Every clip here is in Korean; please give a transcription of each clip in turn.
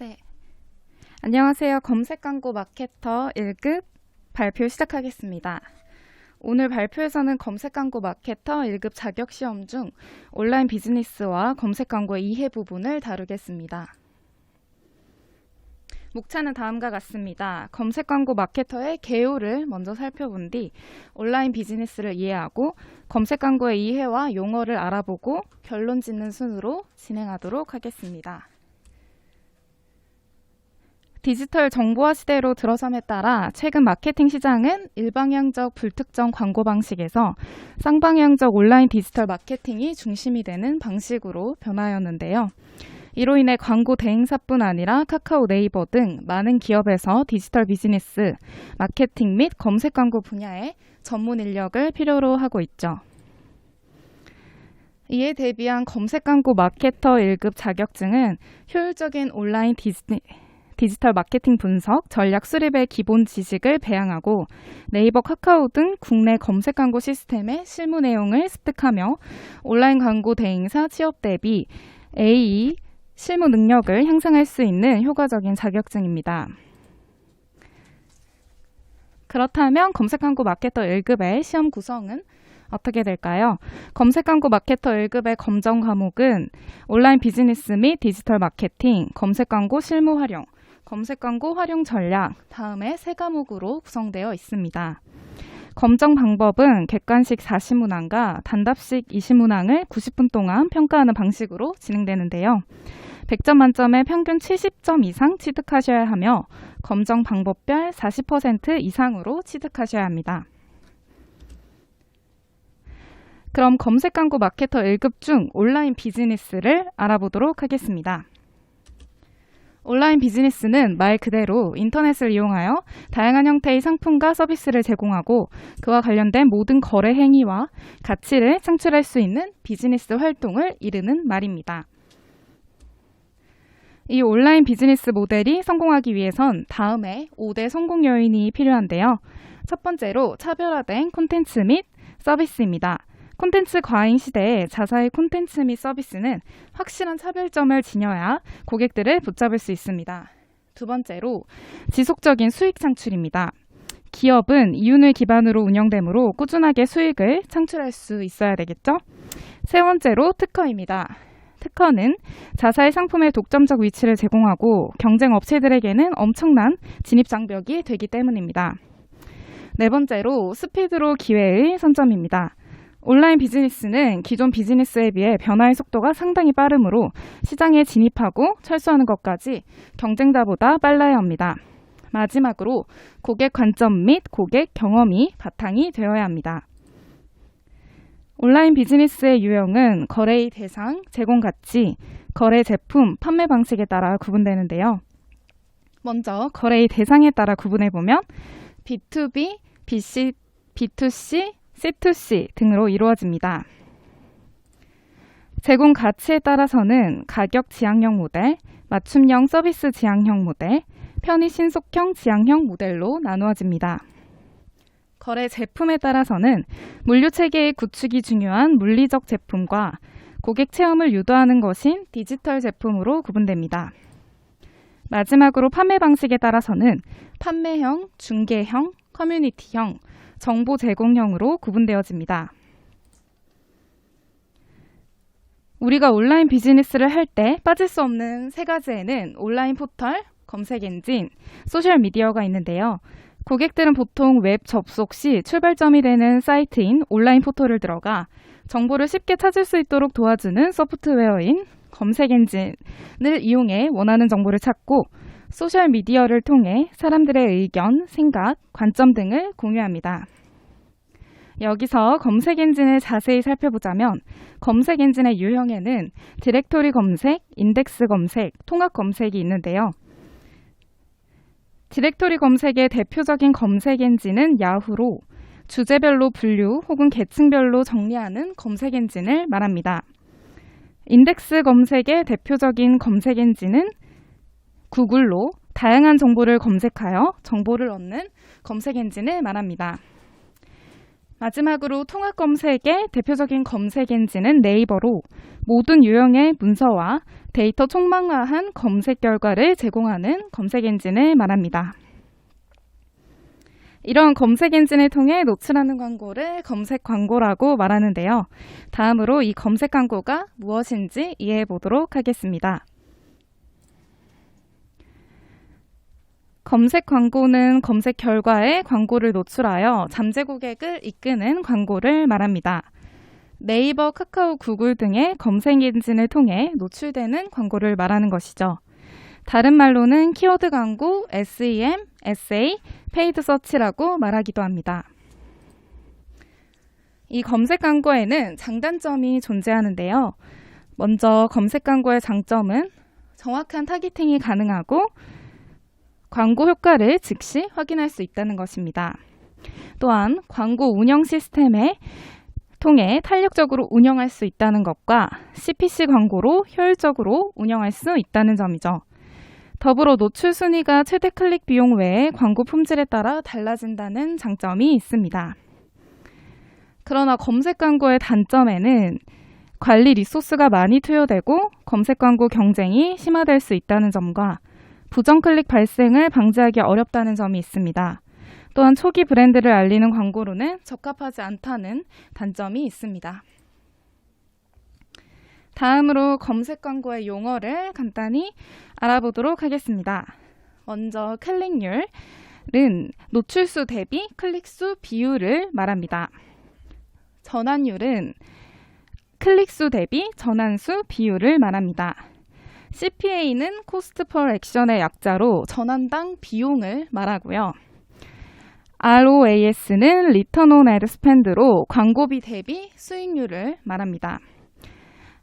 네. 안녕하세요. 검색 광고 마케터 1급 발표 시작하겠습니다. 오늘 발표에서는 검색 광고 마케터 1급 자격 시험 중 온라인 비즈니스와 검색 광고의 이해 부분을 다루겠습니다. 목차는 다음과 같습니다. 검색 광고 마케터의 개요를 먼저 살펴본 뒤 온라인 비즈니스를 이해하고 검색 광고의 이해와 용어를 알아보고 결론 짓는 순으로 진행하도록 하겠습니다. 디지털 정보화 시대로 들어섬에 따라 최근 마케팅 시장은 일방향적 불특정 광고 방식에서 쌍방향적 온라인 디지털 마케팅이 중심이 되는 방식으로 변하였는데요. 이로 인해 광고 대행사뿐 아니라 카카오 네이버 등 많은 기업에서 디지털 비즈니스, 마케팅 및 검색 광고 분야에 전문 인력을 필요로 하고 있죠. 이에 대비한 검색 광고 마케터 1급 자격증은 효율적인 온라인 디지털 디지털 마케팅 분석, 전략 수립의 기본 지식을 배양하고 네이버, 카카오 등 국내 검색 광고 시스템의 실무 내용을 습득하며 온라인 광고 대행사 취업 대비 A 실무 능력을 향상할 수 있는 효과적인 자격증입니다. 그렇다면 검색 광고 마케터 1급의 시험 구성은 어떻게 될까요? 검색 광고 마케터 1급의 검정 과목은 온라인 비즈니스 및 디지털 마케팅, 검색 광고 실무 활용, 검색 광고 활용 전략 다음에 세 과목으로 구성되어 있습니다. 검정 방법은 객관식 40문항과 단답식 20문항을 90분 동안 평가하는 방식으로 진행되는데요. 100점 만점에 평균 70점 이상 취득하셔야 하며 검정 방법별 40% 이상으로 취득하셔야 합니다. 그럼 검색 광고 마케터 1급 중 온라인 비즈니스를 알아보도록 하겠습니다. 온라인 비즈니스는 말 그대로 인터넷을 이용하여 다양한 형태의 상품과 서비스를 제공하고 그와 관련된 모든 거래 행위와 가치를 창출할 수 있는 비즈니스 활동을 이르는 말입니다. 이 온라인 비즈니스 모델이 성공하기 위해선 다음에 5대 성공 요인이 필요한데요. 첫 번째로 차별화된 콘텐츠 및 서비스입니다. 콘텐츠 과잉 시대에 자사의 콘텐츠 및 서비스는 확실한 차별점을 지녀야 고객들을 붙잡을 수 있습니다. 두 번째로 지속적인 수익 창출입니다. 기업은 이윤을 기반으로 운영되므로 꾸준하게 수익을 창출할 수 있어야 되겠죠? 세 번째로 특허입니다. 특허는 자사의 상품의 독점적 위치를 제공하고 경쟁 업체들에게는 엄청난 진입 장벽이 되기 때문입니다. 네 번째로 스피드로 기회의 선점입니다. 온라인 비즈니스는 기존 비즈니스에 비해 변화의 속도가 상당히 빠르므로 시장에 진입하고 철수하는 것까지 경쟁자보다 빨라야 합니다. 마지막으로 고객 관점 및 고객 경험이 바탕이 되어야 합니다. 온라인 비즈니스의 유형은 거래의 대상, 제공 가치, 거래 제품, 판매 방식에 따라 구분되는데요. 먼저 거래의 대상에 따라 구분해 보면 B2B, BC, B2C, C2C 등으로 이루어집니다. 제공 가치에 따라서는 가격 지향형 모델, 맞춤형 서비스 지향형 모델, 편의 신속형 지향형 모델로 나누어집니다. 거래 제품에 따라서는 물류 체계의 구축이 중요한 물리적 제품과 고객 체험을 유도하는 것인 디지털 제품으로 구분됩니다. 마지막으로 판매 방식에 따라서는 판매형, 중개형, 커뮤니티형, 정보 제공형으로 구분되어집니다. 우리가 온라인 비즈니스를 할 때 빠질 수 없는 세 가지에는 온라인 포털, 검색 엔진, 소셜 미디어가 있는데요. 고객들은 보통 웹 접속 시 출발점이 되는 사이트인 온라인 포털을 들어가 정보를 쉽게 찾을 수 있도록 도와주는 소프트웨어인 검색 엔진을 이용해 원하는 정보를 찾고 소셜 미디어를 통해 사람들의 의견, 생각, 관점 등을 공유합니다. 여기서 검색 엔진을 자세히 살펴보자면 검색 엔진의 유형에는 디렉토리 검색, 인덱스 검색, 통합 검색이 있는데요. 디렉토리 검색의 대표적인 검색 엔진은 야후로 주제별로 분류 혹은 계층별로 정리하는 검색 엔진을 말합니다. 인덱스 검색의 대표적인 검색 엔진은 구글로 다양한 정보를 검색하여 정보를 얻는 검색 엔진을 말합니다. 마지막으로 통합 검색의 대표적인 검색 엔진은 네이버로 모든 유형의 문서와 데이터 총망라한 검색 결과를 제공하는 검색 엔진을 말합니다. 이런 검색 엔진을 통해 노출하는 광고를 검색 광고라고 말하는데요. 다음으로 이 검색 광고가 무엇인지 이해해 보도록 하겠습니다. 검색 광고는 검색 결과에 광고를 노출하여 잠재 고객을 이끄는 광고를 말합니다. 네이버, 카카오, 구글 등의 검색 엔진을 통해 노출되는 광고를 말하는 것이죠. 다른 말로는 키워드 광고, SEM, SA, 페이드 서치라고 말하기도 합니다. 이 검색 광고에는 장단점이 존재하는데요. 먼저 검색 광고의 장점은 정확한 타깃팅이 가능하고 광고 효과를 즉시 확인할 수 있다는 것입니다. 또한 광고 운영 시스템에 통해 탄력적으로 운영할 수 있다는 것과 CPC 광고로 효율적으로 운영할 수 있다는 점이죠. 더불어 노출 순위가 최대 클릭 비용 외에 광고 품질에 따라 달라진다는 장점이 있습니다. 그러나 검색 광고의 단점에는 관리 리소스가 많이 투여되고 검색 광고 경쟁이 심화될 수 있다는 점과 부정 클릭 발생을 방지하기 어렵다는 점이 있습니다. 또한 초기 브랜드를 알리는 광고로는 적합하지 않다는 단점이 있습니다. 다음으로 검색 광고의 용어를 간단히 알아보도록 하겠습니다. 먼저 클릭률은 노출수 대비 클릭수 비율을 말합니다. 전환율은 클릭수 대비 전환수 비율을 말합니다. CPA는 코스트 퍼 액션의 약자로 전환당 비용을 말하고요. ROAS는 리턴 온 애드 스펜드로 광고비 대비 수익률을 말합니다.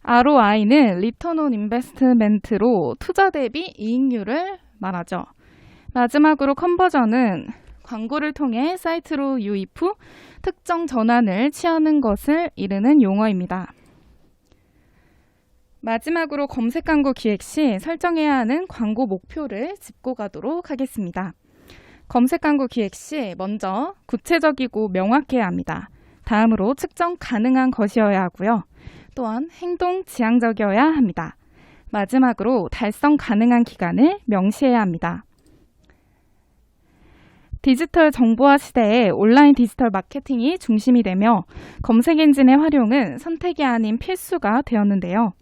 ROI는 리턴 온 인베스트멘트로 투자 대비 이익률을 말하죠. 마지막으로 컨버전은 광고를 통해 사이트로 유입 후 특정 전환을 취하는 것을 이르는 용어입니다. 마지막으로 검색 광고 기획 시 설정해야 하는 광고 목표를 짚고 가도록 하겠습니다. 검색 광고 기획 시 먼저 구체적이고 명확해야 합니다. 다음으로 측정 가능한 것이어야 하고요. 또한 행동 지향적이어야 합니다. 마지막으로 달성 가능한 기간을 명시해야 합니다. 디지털 정보화 시대에 온라인 디지털 마케팅이 중심이 되며 검색 엔진의 활용은 선택이 아닌 필수가 되었는데요.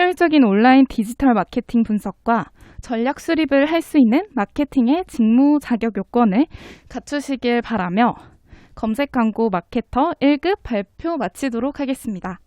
효율적인 온라인 디지털 마케팅 분석과 전략 수립을 할 수 있는 마케팅의 직무 자격 요건을 갖추시길 바라며 검색 광고 마케터 1급 발표 마치도록 하겠습니다.